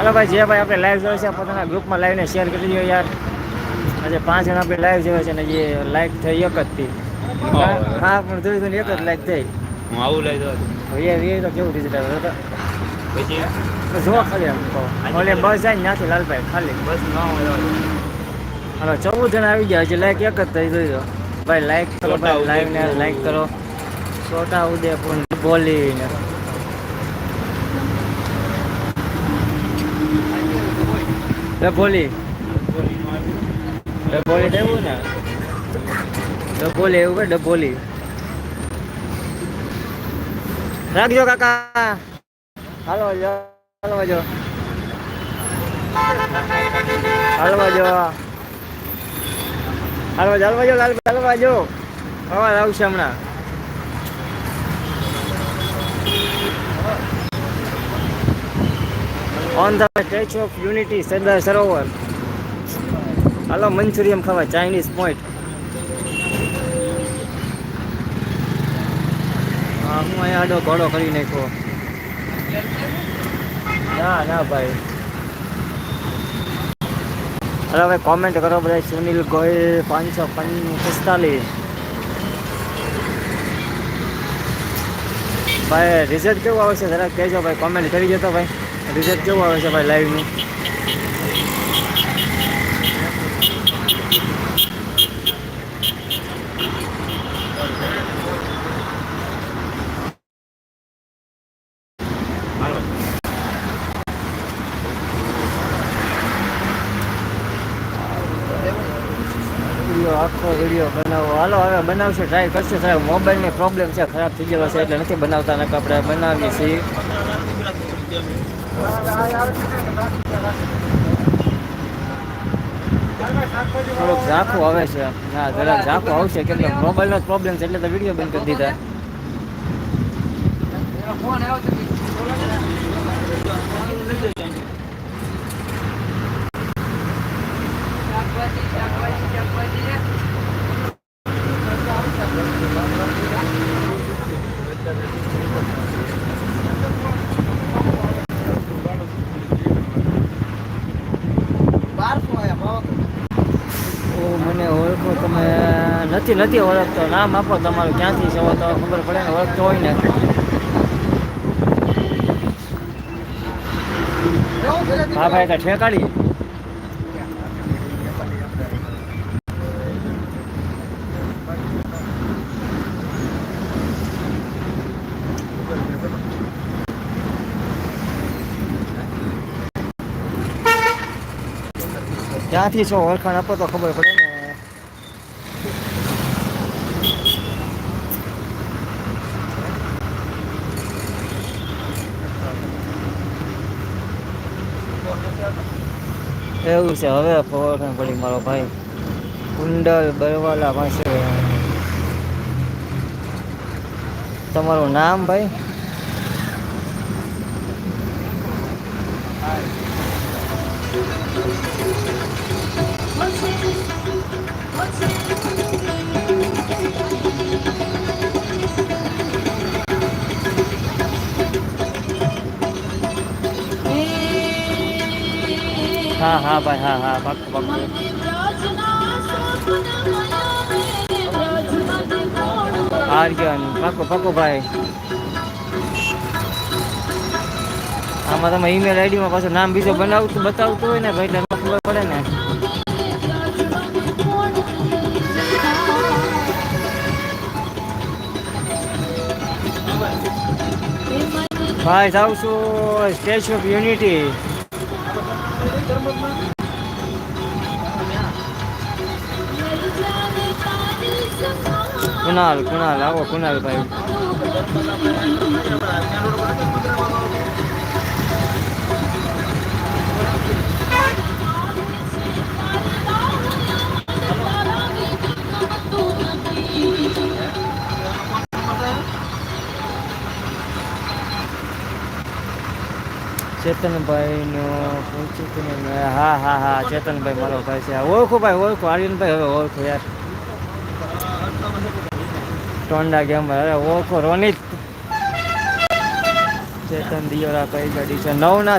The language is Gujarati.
હાલો ભાઈ જે ભાઈ આપણે લાઈવ જોઈએ છે પોતાના ગ્રુપમાં લાઈવને શેર કરી દો યાર. આજે પાંચ જણા આપણે લાઈવ જોયો છે ને જે લાઈક થઈ એક જ થી. હા. પણ થોડી ને એક જ લાઈક થઈ. હું આવું લઈ દઉં તો કેવું ડિજિટલ હવે તો. જો ખાલી ઓલે બસ જાય ને ત્યાંથી લાલભાઈ ખાલી. બસ ન હોય હાલો ચૌદ જણા આવી ગયા હજી લાઈક એક જ થઈ જોઈ દો ભાઈ લાઈક કરો ભાઈ લાઈવ ને લાઈક કરો. છોટા ઉદેપુર બોલીને. ડબોલી ડભોલી દેવું ને? ડભોલી એવું કે ડભોલી? રાખજો કાકા. હાલો હાલો જો હાલવા જો હાલવા જો હાલવા જો હાલવા જો અવાજ આવશે હમણાં. On the Statue of Unity, Sardar Sarovar. હાલો, મંચુરિયમ ખાવા, ચાઇનીઝ પોઈન્ટ હા, હું અહીંયા આડો ઘોડો કરી નાખ્યો. ના ના ભાઈ. હવે હવે કોમેન્ટ કરો બધા સુનિલ ગોયલ, પાંચસો પિસ્તાલીસ. ભાઈ રિઝલ્ટ કેવું આવશે? જરાક કહેજો ભાઈ કોમેન્ટ કરી જતો ભાઈ. રિઝલ્ટ કેવું આવે છે ભાઈ લાઈવનું આખો વીડિયો બનાવો. હાલો, હવે બનાવશે ટ્રાય કરશે. સાહેબ મોબાઈલની પ્રોબ્લેમ છે, ખરાબ થઈ ગયો છે, એટલે નથી બનાવતા, નકર આપણે બનાવીએ છીએ. થોડુંક ઝાંખું આવે છે. ના જરા ઝાંખું આવશે કેમ કે મોબાઈલનો પ્રોબ્લેમ છે, એટલે તો વીડિયો બંધ કરી દીધા. ઓ મને ઓળખો તમે નથી નથી ઓળખતો. નામ આપો તમારું, ક્યાંથી છો, તો ખબર પડે ને, ઓળખતો હોય ને. હા ભાઈ, તો ઠેકાડી ક્યાંથી છો? ઓળખાણ આપો તો ખબર પડે ને એવું છે. હવે ખબર પડી મારો ભાઈ. કુંડલ બરવાલા પાસે. તમારું નામ ભાઈ? હા હા, ભાઈ, હા હા પાક્કું પાક્કું આર્યન પાકો પાકો ભાઈ. આમાં તમે ઈમેલ આઈડીમાં પાછું નામ બીજું બનાવતું બતાવતું હોય ને, ભાઈ, એટલે ખબર પડે ને. ભાઈ, જાઉં છું. Statue of Unity Kunal Kunal આવો કુણાલ ભાઈ ચેતનભાઈ નો ચેતન હા હા હા, ચેતનભાઈ મારો ભાઈ છે. ઓળખું ભાઈ, ઓળખું. આર્યનભાઈ હવે ઓળખું યાર. ટોંડા ગેમ અરે ઓળખો, રોનિત. ચેતન દિયોરા કઈ ગાડી છે? નવ ના